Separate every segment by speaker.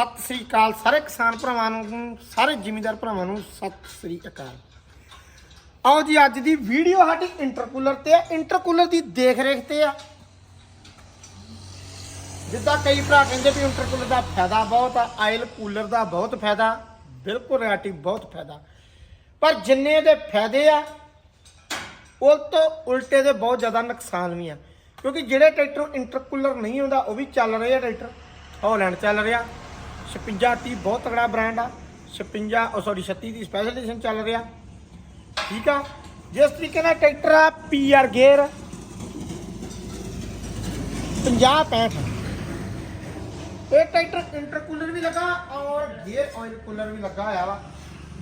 Speaker 1: ਸਤਿ ਸ੍ਰੀ ਅਕਾਲ ਸਾਰੇ ਕਿਸਾਨ ਭਰਾਵਾਂ ਨੂੰ, ਸਾਰੇ ਜ਼ਿਮੀਂਦਾਰ ਭਰਾਵਾਂ ਨੂੰ ਸਤਿ ਸ੍ਰੀ ਅਕਾਲ। ਆਓ ਜੀ, ਅੱਜ ਦੀ ਵੀਡੀਓ ਸਾਡੀ ਇੰਟਰਕੂਲਰ ਤੇ ਆ। ਇੰਟਰਕੂਲਰ ਦੀ ਦੇਖ ਰੇਖ ਤੇ ਆ। ਜਿੱਦਾਂ ਕਈ ਭਰਾ ਕਹਿੰਦੇ ਵੀ ਇੰਟਰਕੂਲਰ ਦਾ ਫਾਇਦਾ ਬਹੁਤ ਆ ਆਇਲ ਕੂਲਰ ਦਾ ਬਹੁਤ ਫਾਇਦਾ, ਬਿਲਕੁਲ ਰਿਐਲਿਟੀ ਬਹੁਤ ਫਾਇਦਾ। ਪਰ ਜਿੰਨੇ ਦੇ ਫਾਇਦੇ ਆ, ਉਹ ਤੋਂ ਉਲਟੇ ਦੇ ਬਹੁਤ ਜ਼ਿਆਦਾ ਨੁਕਸਾਨ ਵੀ ਆ। ਕਿਉਂਕਿ ਜਿਹੜੇ ਟਰੈਕਟਰ ਇੰਟਰਕੂਲਰ ਨਹੀਂ ਹੁੰਦਾ, ਉਹ ਵੀ ਚੱਲ ਰਹੇ ਆ ਟਰੈਕਟਰ। ਹੌਲੈਂਡ ਚੱਲ ਰਿਹਾ। 56 30 ਬਹੁਤ ਤਗੜਾ ਬ੍ਰਾਂਡ ਆ। 56 ਉਹ ਸੌਰੀ 36 ਦੀ ਸਪੈਸ਼ਲ ਐਡੀਸ਼ਨ ਚੱਲ ਰਿਹਾ। ਠੀਕ ਆ? ਜਿਸ ਤਰੀਕੇ ਨਾਲ ਟਰੈਕਟਰ ਆ ਪੀਆਰ ਗੇਅਰ 50 65 ਇਹ ਟਰੈਕਟਰ ਇੰਟਰਕੂਲਰ ਵੀ ਲੱਗਾ ਔਰ ਗੇਅਰ ਆਇਲ ਕੂਲਰ ਵੀ ਲੱਗਾ ਹੋਇਆ ਵਾ,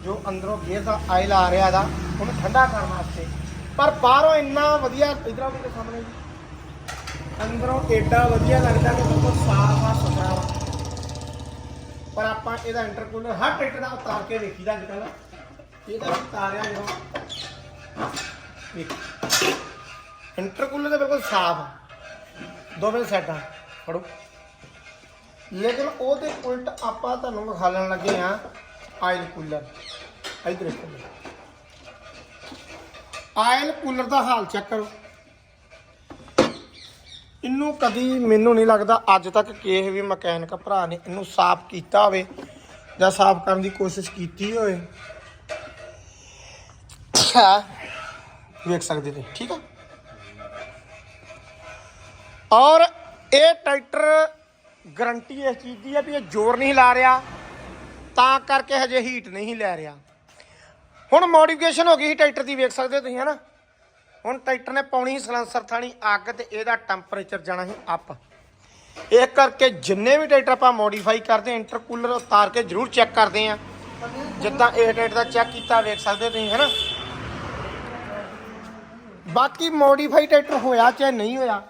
Speaker 1: ਜੋ ਅੰਦਰੋਂ ਗੇਅਰ ਦਾ ਆਇਲ ਆ ਰਿਹਾ ਦਾ ਉਹਨੂੰ ਠੰਡਾ ਕਰਨ ਵਾਸਤੇ। ਪਰ ਬਾਹਰੋਂ ਇੰਨਾ ਵਧੀਆ, ਇਧਰੋਂ ਵੀ ਸਾਹਮਣੇ ਜੀ। ਅੰਦਰੋਂ ਏਡਾ ਵਧੀਆ ਲੱਗਦਾ ਕਿ ਬਿਲਕੁਲ ਸਾਫ਼ ਆ, ਸੁਥਰਾ ਵਾ। ਪਰ ਆਪਾਂ ਇਹਦਾ ਇੰਟਰਕੂਲਰ ਹਰ ਟਰੈਕਟਰ ਦਾ ਉਤਾਰ ਕੇ ਵੇਖੀਦਾ ਅੱਜ ਕੱਲ੍ਹ ਇਹਦਾ ਵੀ ਉਤਾਰਿਆ ਜਦੋਂ ਵੇਖ। ਇੰਟਰਕੂਲਰ ਤਾਂ ਬਿਲਕੁਲ ਸਾਫ਼ ਆ। ਦੋਵੇਂ ਸਾਈਡਾਂ ਫੜੋ। ਲੇਕਿਨ ਉਹਦੇ ਉਲਟ ਆਪਾਂ ਤੁਹਾਨੂੰ ਵਿਖਾਲਣ ਲੱਗੇ ਆ ਆਇਲ ਕੂਲਰ ਇਧਰ ਦੇਖੋ। ਆਇਲ ਕੂਲਰ ਦਾ ਹਾਲ ਚੈੱਕ ਕਰੋ। ਇਹਨੂੰ ਕਦੀ ਮੈਨੂੰ ਨਹੀਂ ਲੱਗਦਾ ਅੱਜ ਤੱਕ ਕਿਸੇ ਵੀ ਮਕੈਨਿਕ ਭਰਾ ਨੇ ਇਹਨੂੰ ਸਾਫ਼ ਕੀਤਾ ਹੋਵੇ ਜਾਂ ਸਾਫ਼ ਕਰਨ ਦੀ ਕੋਸ਼ਿਸ਼ ਕੀਤੀ ਹੋਵੇ। ਅੱਛਾ। ਵੇਖ ਸਕਦੇ ਤੇ ਠੀਕ ਆ? ਔਰ ਇਹ ਟਰੈਕਟਰ ਗਰੰਟੀ ਇਸ ਚੀਜ਼ ਦੀ ਹੈ ਵੀ ਇਹ ਜ਼ੋਰ ਨਹੀਂ ਲਾ ਰਿਹਾ, ਤਾਂ ਕਰਕੇ ਹਜੇ ਹੀਟ ਨਹੀਂ ਲੈ ਰਿਹਾ। ਹੁਣ ਮੋਡੀਫਿਕੇਸ਼ਨ ਹੋ ਗਈ ਸੀ ਟਰੈਕਟਰ ਦੀ, ਵੇਖ ਸਕਦੇ ਹੋ ਤੁਸੀਂ ਹਨਾ ਹੁਣ ਟਰੈਕਟਰ ਨੇ ਪਾਉਣੀ ਸੀ ਸਲੈਂਸਰ ਥਾਣੀ ਅੱਗ ਤੇ ਇਹਦਾ ਟੈਂਪਰੇਚਰ ਜਾਣਾ ਹੀ ਅਪ। ਇਹ ਕਰਕੇ ਜਿੰਨੇ ਵੀ ਟਰੈਕਟਰ ਆਪਾਂ ਮੋਡੀਫਾਈ ਕਰਦੇ ਇੰਟਰਕੂਲਰ ਉਤਾਰ ਕੇ ਜ਼ਰੂਰ ਚੈੱਕ ਕਰਦੇ ਹਾਂ। ਜਿੱਦਾਂ ਇਹ ਟਰੈਕਟਰ ਦਾ ਚੈੱਕ ਕੀਤਾ, ਵੇਖ ਸਕਦੇ ਹੋ ਤੁਸੀਂ, ਹਨਾ? ਬਾਕੀ ਮੋਡੀਫਾਈ ਟਰੈਕਟਰ ਹੋਇਆ ਚਾਹੇ ਨਹੀਂ ਹੋਇਆ,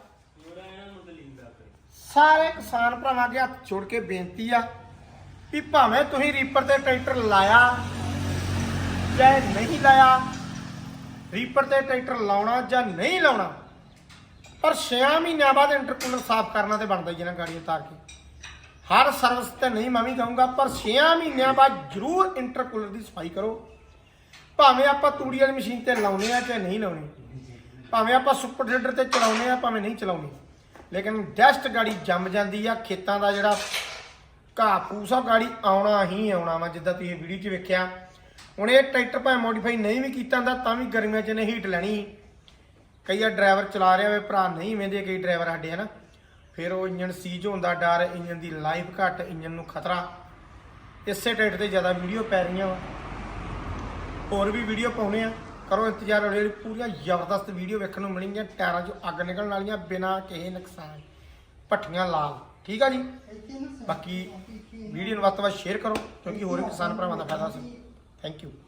Speaker 1: ਸਾਰੇ ਕਿਸਾਨ ਭਰਾਵਾਂ ਦੇ ਹੱਥ ਜੋੜ ਕੇ ਬੇਨਤੀ ਆ ਵੀ ਭਾਵੇਂ ਤੁਸੀਂ ਰੀਪਰ ਤੇ ਟਰੈਕਟਰ ਲਾਇਆ ਚਾਹੇ ਨਹੀਂ ਲਾਇਆ ਰੀਪਰ ਤੇ ਟਰੈਕਟਰ ਲਾਉਣਾ ਜਾਂ ਨਹੀਂ ਲਾਉਣਾ, ਪਰ 6 ਮਹੀਨਿਆਂ ਬਾਅਦ ਇੰਟਰਕੂਲਰ ਸਾਫ਼ ਕਰਨਾ ਤੇ ਬਣਦਾ ਹੀ ਹੈ ਨਾ ਗਾੜੀ ਉਤਾਰ ਕੇ। ਹਰ ਸਰਵਿਸ ਤੇ ਨਹੀਂ ਮੈਂ ਵੀ ਕਹੂੰਗਾ, ਪਰ 6 ਮਹੀਨਿਆਂ ਬਾਅਦ ਜ਼ਰੂਰ ਇੰਟਰਕੂਲਰ ਦੀ ਸਫ਼ਾਈ ਕਰੋ। ਭਾਵੇਂ ਆਪਾਂ ਤੂੜੀ ਵਾਲੀ ਮਸ਼ੀਨ ਤੇ ਲਾਉਨੇ ਆ ਚਾਹੇ ਨਹੀਂ ਲਾਉਨੇ ਭਾਵੇਂ ਆਪਾਂ ਸੁਪਰ ਸੀਡਰ ਤੇ ਚਲਾਉਨੇ ਆ, ਭਾਵੇਂ ਨਹੀਂ ਚਲਾਉਨੇ ਲੇਕਿਨ ਡਸਟ ਗਾੜੀ ਜੰਮ ਜਾਂਦੀ ਆ, ਖੇਤਾਂ ਦਾ ਜਿਹੜਾ ਘਾਹ ਫੂਸਾ ਗਾੜੀ ਆਉਣਾ ਹੀ ਆਉਣਾ ਵਾ। ਜਿੱਦਾਂ ਤੁਸੀਂ ਵੀਡੀਓ 'ਚ ਵੇਖਿਆ ਹੁਣ ਇਹ ਟਰੈਕਟਰ ਭਾਵੇਂ ਮੋਡੀਫਾਈ ਨਹੀਂ ਵੀ ਕੀਤਾ ਹੁੰਦਾ ਤਾਂ ਵੀ ਗਰਮੀਆਂ 'ਚ ਨੇ ਹੀਟ ਲੈਣੀ। ਕਈ ਆ ਡਰਾਈਵਰ ਚਲਾ ਰਿਹਾ ਹੋਵੇ ਭਰਾ ਨਹੀਂ ਵੇਂਦੇ ਕਈ ਡਰਾਈਵਰ ਸਾਡੇ ਹਨਾ। ਫਿਰ ਉਹ ਇੰਜਨ ਸੀਜ ਹੋਣ ਦਾ ਡਰ ਇੰਜਨ ਦੀ ਲਾਈਫ ਘੱਟ ਇੰਜਨ ਨੂੰ ਖਤਰਾ। ਇਸੇ ਟਰੈਕਟਰ ਤੇ ਜ਼ਿਆਦਾ ਵੀਡੀਓ ਪੈ ਰਹੀਆਂ ਵਾ। ਹੋਰ ਵੀ ਵੀਡੀਓ ਪਾਉਣੇ ਆ। ਕਰੋ ਇੰਤਜ਼ਾਰ ਹੌਲੀ ਪੂਰੀਆਂ ਜ਼ਬਰਦਸਤ ਵੀਡੀਓ ਵੇਖਣ ਨੂੰ ਮਿਲਣਗੀਆਂ। ਟਾਇਰਾਂ 'ਚੋਂ ਅੱਗ ਨਿਕਲਣ ਵਾਲੀਆਂ ਬਿਨਾਂ ਕਿਸੇ ਨੁਕਸਾਨ। ਪੱਠੀਆਂ ਲਾਲ। ਠੀਕ ਆ ਜੀ? ਬਾਕੀ ਵੀਡੀਓ ਨੂੰ ਵੱਧ ਤੋਂ ਵੱਧ ਸ਼ੇਅਰ ਕਰੋ ਕਿਉਂਕਿ ਹੋਰ ਕਿਸਾਨ ਭਰਾਵਾਂ ਦਾ ਫਾਇਦਾ ਸੀ। Thank you.